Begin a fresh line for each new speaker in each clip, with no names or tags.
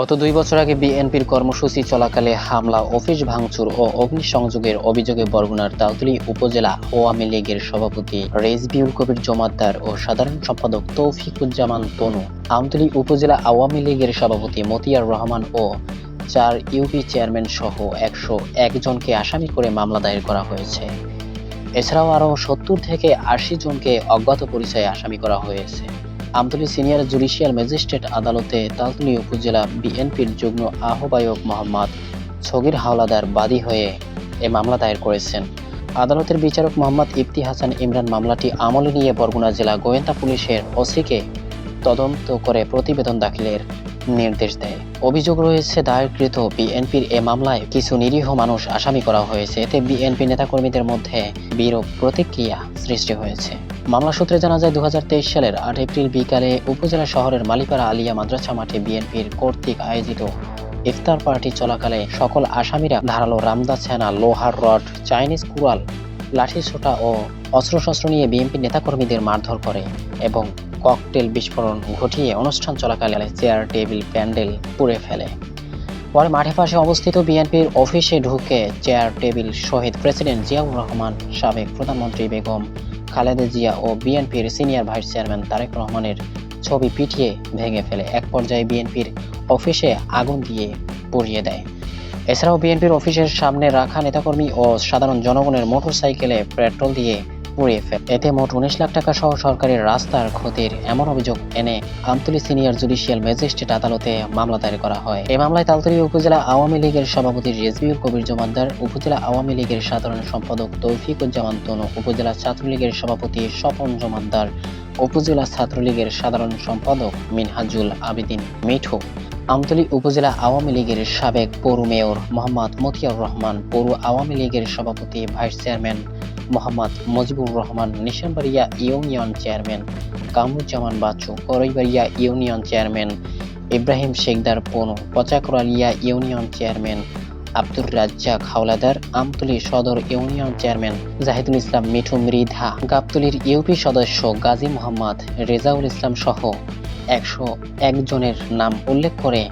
গত দুই বছর আগে বিএনপির কর্মসূচি চলাকালে হামলা অফিস ভাঙচুর ও অগ্নিসংযোগের অভিযোগে বরগুনার দাউদলি উপজেলা আওয়ামী লীগের সভাপতি রেজবিউল কবির জমাদ্দার ও সাধারণ সম্পাদক তৌফিকুজ্জামান তনু আমতলী উপজেলা আওয়ামী লীগের সভাপতি মতিয়ার রহমান ও চার ইউপি চেয়ারম্যান সহ একশো একজনকে আসামি করে মামলা দায়ের করা হয়েছে এছাড়াও আরও সত্তর থেকে আশি জনকে অজ্ঞাত পরিচয়ে আসামি করা হয়েছে আমতলী সিনিয়র জুডিশিয়াল ম্যাজিস্ট্রেট আদালতে তালতলী উপজেলা বিএনপির যুগ্ম আহ্বায়ক মোহাম্মদ ছগির হাওলাদার বাদী হয়ে এ মামলা দায়ের করেছেন আদালতের বিচারক মোহাম্মদ ইফতি হাসান ইমরান মামলাটি আমলে নিয়ে বরগুনা জেলা গোয়েন্দা পুলিশের ওসিকে তদন্ত করে প্রতিবেদন দাখিলের নির্দেশ দেয় অভিযোগ রয়েছে দায়েরকৃত বিএনপির এ মামলায় কিছু নিরীহ মানুষ আসামি করা হয়েছে এতে বিএনপি নেতাকর্মীদের মধ্যে বিরূপ প্রতিক্রিয়া সৃষ্টি হয়েছে মামলা সূত্রে জানা যায় দু সালের আট এপ্রিল বিকালে উপজেলা শহরের মালিপাড়া আলিয়া মাদ্রাসা মাঠে বিএনপির কর্তৃক আয়োজিত ইফতার পার্টি চলাকালে সকল আসামিরা ধারালো রামদা ছানা লোহার রড চাইনিজ কুড়াল লাঠি ছোটা ও অস্ত্রশস্ত্র নিয়ে বিএনপি নেতাকর্মীদের মারধর করে এবং ককটেল বিস্ফোরণ ঘটিয়ে অনুষ্ঠান চলাকালে চেয়ার টেবিল প্যান্ডেল পুড়ে ফেলে পরে মাঠে পাশে অবস্থিত বিএনপির অফিসে ঢুকে চেয়ার টেবিল শহীদ প্রেসিডেন্ট জিয়াউর রহমান সাবেক প্রধানমন্ত্রী বেগম খালেদা জিয়া ও বিএনপির সিনিয়র ভাইস চেয়ারম্যান তারেক রহমানের ছবি পিটিয়ে ভেঙে ফেলে এক পর্যায়ে বিএনপির অফিসে আগুন দিয়ে পুড়িয়ে দেয় এছাড়াও বিএনপির অফিসের সামনে রাখা নেতাকর্মী ও সাধারণ জনগণের মোটরসাইকেলে পেট্রোল দিয়ে পুড়িয়ে ফেলে এতে মোট উনিশ লাখ টাকা সহ সরকারি রাস্তার ক্ষতির এমন অভিযোগ এনে আমতলি সিনিয়র জুডিশিয়াল ম্যাজিস্ট্রেট আদালতে মামলা দায়ের করা হয় এই মামলায় তালতলী উপজেলা আওয়ামী লীগের সভাপতি রেজবিউর কবির জমাদ্দার উপজেলা আওয়ামী লীগের সাধারণ সম্পাদক তৌফিকুজ্জামান তনু উপজেলা ছাত্রলীগের সভাপতি স্বপন জমাদ্দার উপজেলা ছাত্রলীগের সাধারণ সম্পাদক মিনহাজুল আবেদিন মিঠু আমতলী উপজেলা আওয়ামী লীগের সাবেক পৌর মেয়র মোহাম্মদ মতিয়ার রহমান পৌর আওয়ামী লীগের সভাপতি vice chairman Mohammad Mojibur Rahman Nishambaria union chairman Kamruzzaman Bachchu Koraibaria union chairman Ibrahim Shekdar Ponu Pachakoralia union chairman Abdur Razzak Howlader Amtali Sadar union chairman Jahidul Islam Mithu Mridha গাবতলীর ইউপি সদস্য গাজী মোহাম্মদ রেজাউল ইসলাম সহ একশো একজনের নাম উল্লেখ করে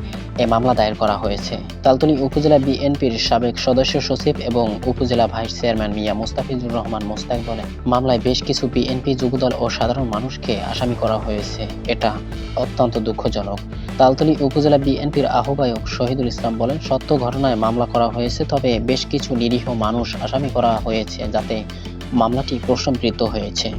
এ মামলা দায়ের করা হয়েছে তালতুনি উপজেলা বিএনপির সাবেক সদস্য সচিব এবং উপজেলা ভাইস চেয়ারম্যান মিয়া মুস্তাফিজুর রহমান মোস্তাক বলেন মামলায় বেশ কিছু বিএনপি যুবদল ও সাধারণ মানুষকে আসামি করা হয়েছে এটা অত্যন্ত দুঃখজনক তালতলি উপজেলা বিএনপির আহ্বায়ক শহীদুল ইসলাম বলেন সত্য ঘটনায় মামলা করা হয়েছে তবে বেশ কিছু নিরীহ মানুষ আসামি করা হয়েছে যাতে মামলাটি প্রশ্নবৃত্ত হয়েছে